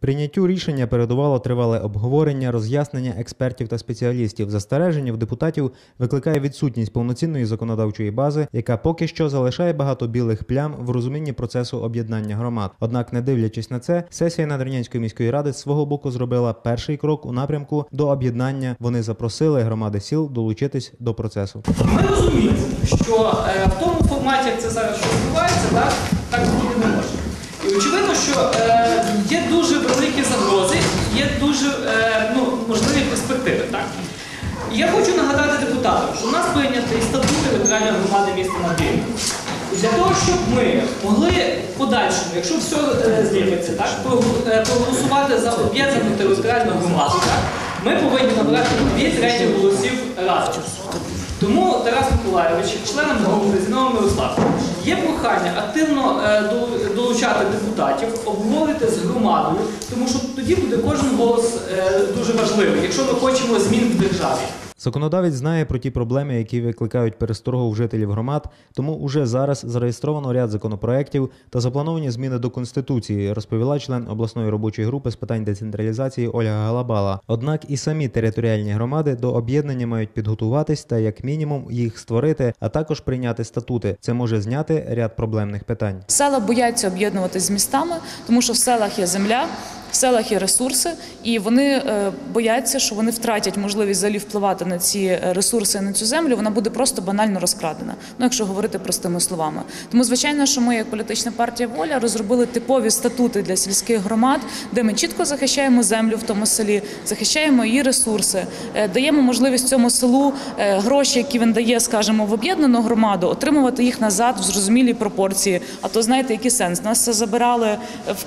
Прийняттю рішення передувало тривале обговорення, роз'яснення експертів та спеціалістів. Застереження в депутатів викликає відсутність повноцінної законодавчої бази, яка поки що залишає багато білих плям в розумінні процесу об'єднання громад. Однак, не дивлячись на це, сесія Надвірнянської міської ради з свого боку зробила перший крок у напрямку до об'єднання. Вони запросили громади сіл долучитись до процесу. Ми розуміємо, що е, в тому я хочу нагадати депутатам, що у нас прийнятий статут територіальної громади міста Надвірна. Для того, щоб ми могли в подальшому, якщо все е, зліпиться, так, е, проголосувати за об'єднану територіальну громаду, так, ми повинні набрати дві треті голосів разом. Тому Тарас Миколайович, членом голови Зіновим Мирославовичем, є прохання активно е, долучати депутатів, обговорити з громадою, тому що тоді буде кожен голос е, дуже важливий, якщо ми хочемо змін в державі. Законодавець знає про ті проблеми, які викликають пересторогу в жителів громад, тому уже зараз зареєстровано ряд законопроєктів та заплановані зміни до конституції, розповіла член обласної робочої групи з питань децентралізації Ольга Галабала. Однак і самі територіальні громади до об'єднання мають підготуватись та як мінімум їх створити, а також прийняти статути. Це може зняти ряд проблемних питань. Села бояться об'єднуватися з містами, тому що в селах є земля, в селах є ресурси, і вони е, бояться, що вони втратять можливість взагалі впливати на ці е, ресурси, на цю землю. Вона буде просто банально розкрадена. Ну, якщо говорити простими словами. Тому, звичайно, що ми, як політична партія воля, розробили типові статути для сільських громад, де ми чітко захищаємо землю в тому селі, захищаємо її ресурси, е, даємо можливість цьому селу гроші, які він дає, скажімо, в об'єднану громаду, отримувати їх назад в зрозумілій пропорції. А то знаєте, який сенс? Нас це забирали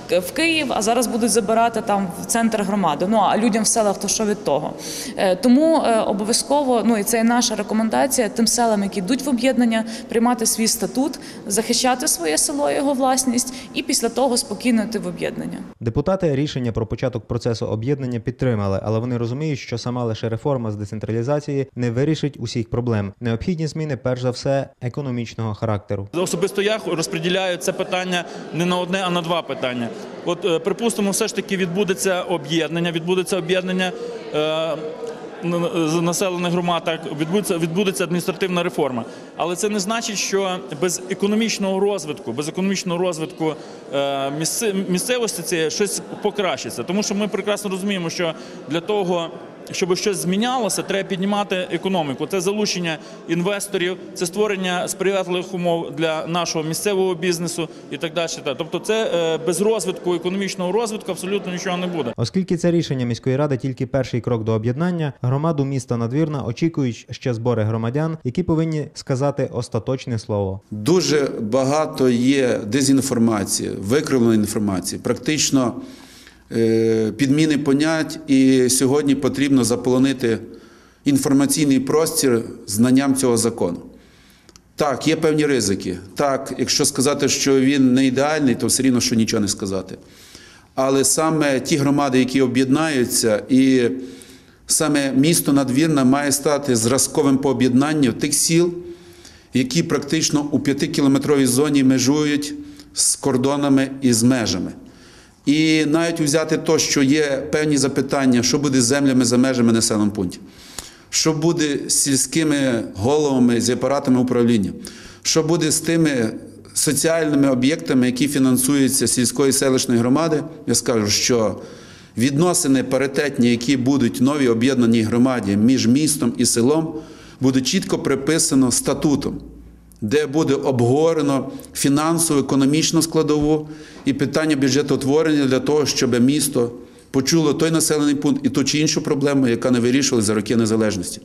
в Київ, а зараз будуть забирати там в центр громади. Ну а людям в селах то що від того? Е, Тому е, обов'язково, ну і це і наша рекомендація тим селам, які йдуть в об'єднання, приймати свій статут, захищати своє село, його власність, і після того спокійно йти в об'єднання. Депутати рішення про початок процесу об'єднання підтримали, але вони розуміють, що сама лише реформа з децентралізації не вирішить усіх проблем. Необхідні зміни, перш за все, економічного характеру. Особисто я розподіляю це питання не на одне, а на два питання. От е, припустимо, все ж таки відбудеться об'єднання, відбудеться об'єднання. е, населених громад так відбудеться відбудеться адміністративна реформа, але це не значить, що без економічного розвитку, без економічного розвитку е, місцевості це щось покращиться. Тому що ми прекрасно розуміємо, що для того. Щоб щось змінялося, треба піднімати економіку. Це залучення інвесторів, це створення сприятливих умов для нашого місцевого бізнесу і так далі. Тобто, це е, без розвитку економічного розвитку абсолютно нічого не буде. Оскільки це рішення міської ради тільки перший крок до об'єднання, громаду міста Надвірна очікують ще збори громадян, які повинні сказати остаточне слово. Дуже багато є дезінформації, викривленої інформації, практично підміни понять, і сьогодні потрібно заполонити інформаційний простір знанням цього закону. Так, є певні ризики. Так, якщо сказати, що він не ідеальний, то все рівно, що нічого не сказати. Але саме ті громади, які об'єднаються, і саме місто Надвірна має стати зразковим по об'єднанню тих сіл, які практично у п'ятикілометровій зоні межують з кордонами і з межами. І навіть взяти те, що є певні запитання, що буде з землями за межами населених пунктів, що буде з сільськими головами, з апаратами управління, що буде з тими соціальними об'єктами, які фінансуються сільської селищної громади, я скажу, що відносини паритетні, які будуть в новій об'єднаній громаді між містом і селом, буде чітко приписано статутом, де буде обговорено фінансово, економічну складову і питання бюджетотворення для того, щоб місто почуло той населений пункт і ту чи іншу проблему, яка не вирішувалася за роки незалежності.